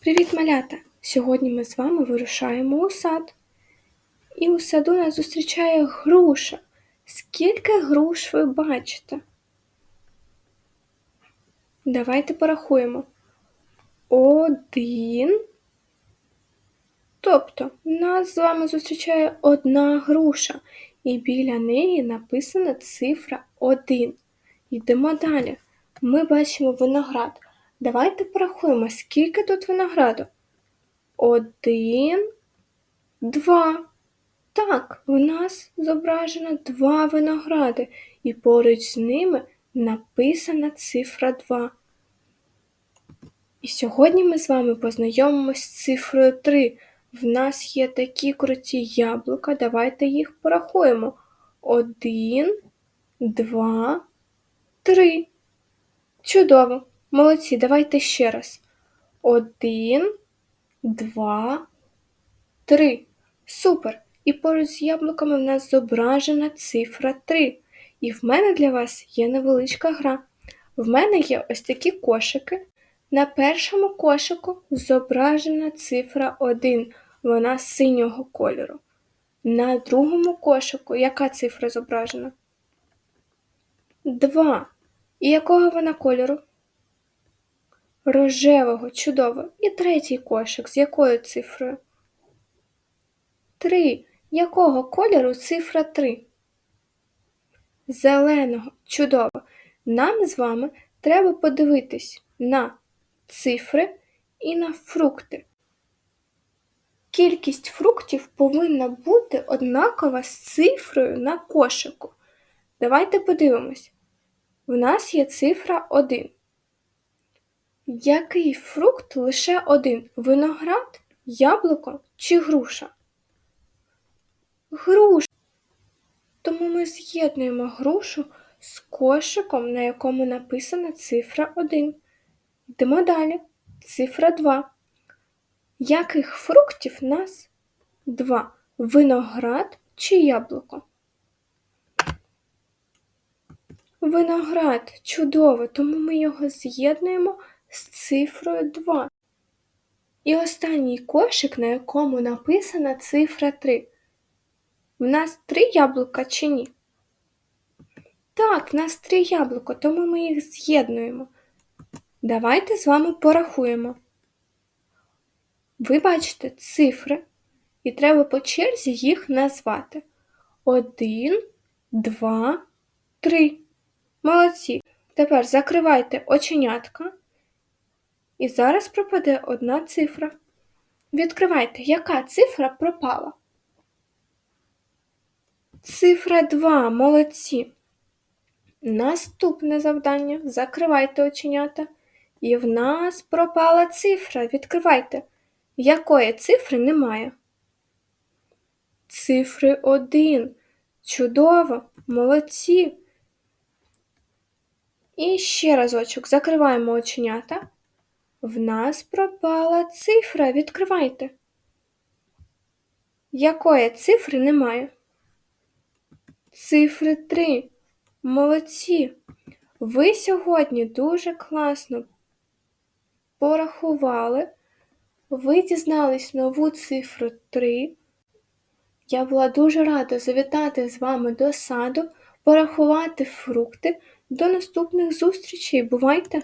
Привіт, малята! Сьогодні ми з вами вирушаємо у сад. І у саду нас зустрічає груша. Скільки груш ви бачите? Давайте порахуємо. Один. Тобто нас з вами зустрічає одна груша, і біля неї написана цифра 1. Йдемо далі. Ми бачимо виноград. Давайте порахуємо, скільки тут винограду. Один, два. Так, в нас зображено два виногради, і поруч з ними написана цифра 2. І сьогодні ми з вами познайомимось з цифрою 3. В нас є такі круті яблука. Давайте їх порахуємо. Один, два, три. Чудово! Молодці, давайте ще раз. Один, два, три. Супер! І поруч з яблуками в нас зображена цифра 3. І в мене для вас є невеличка гра. В мене є ось такі кошики. На першому кошику зображена цифра 1, вона синього кольору. На другому кошику яка цифра зображена? 2. І якого вона кольору? Рожевого, чудово. І третій кошик з якою цифрою? 3. Якого кольору цифра 3? Зеленого, чудово. Нам з вами треба подивитись на цифри і на фрукти. Кількість фруктів повинна бути однакова з цифрою на кошику. Давайте подивимось. В нас є цифра 1. Який фрукт лише один? Виноград, яблуко чи груша? Груша. Тому ми з'єднуємо грушу з кошиком, на якому написана цифра 1. Йдемо далі. Цифра 2. Яких фруктів нас два? Виноград чи яблуко? Виноград чудово, тому ми його з'єднуємо з цифрою 2. І останній кошик, на якому написана цифра 3. В нас три яблука чи ні? Так, в нас три яблука, тому ми їх з'єднуємо. Давайте з вами порахуємо. Ви бачите цифри, і треба по черзі їх назвати. Один, два, три. Молодці. Тепер закривайте оченятка. І зараз пропаде одна цифра. Відкривайте, яка цифра пропала? Цифра 2. Молодці. Наступне завдання. Закривайте оченята. І в нас пропала цифра. Відкривайте. Якої цифри немає? Цифри 1. Чудово, молодці. І ще разочок закриваємо оченята. В нас пропала цифра. Відкривайте. Якої цифри немає? Цифри 3. Молодці. Ви сьогодні дуже класно порахували. Ви дізнались нову цифру 3. Я була дуже рада завітати з вами до саду, порахувати фрукти. До наступних зустрічей. Бувайте!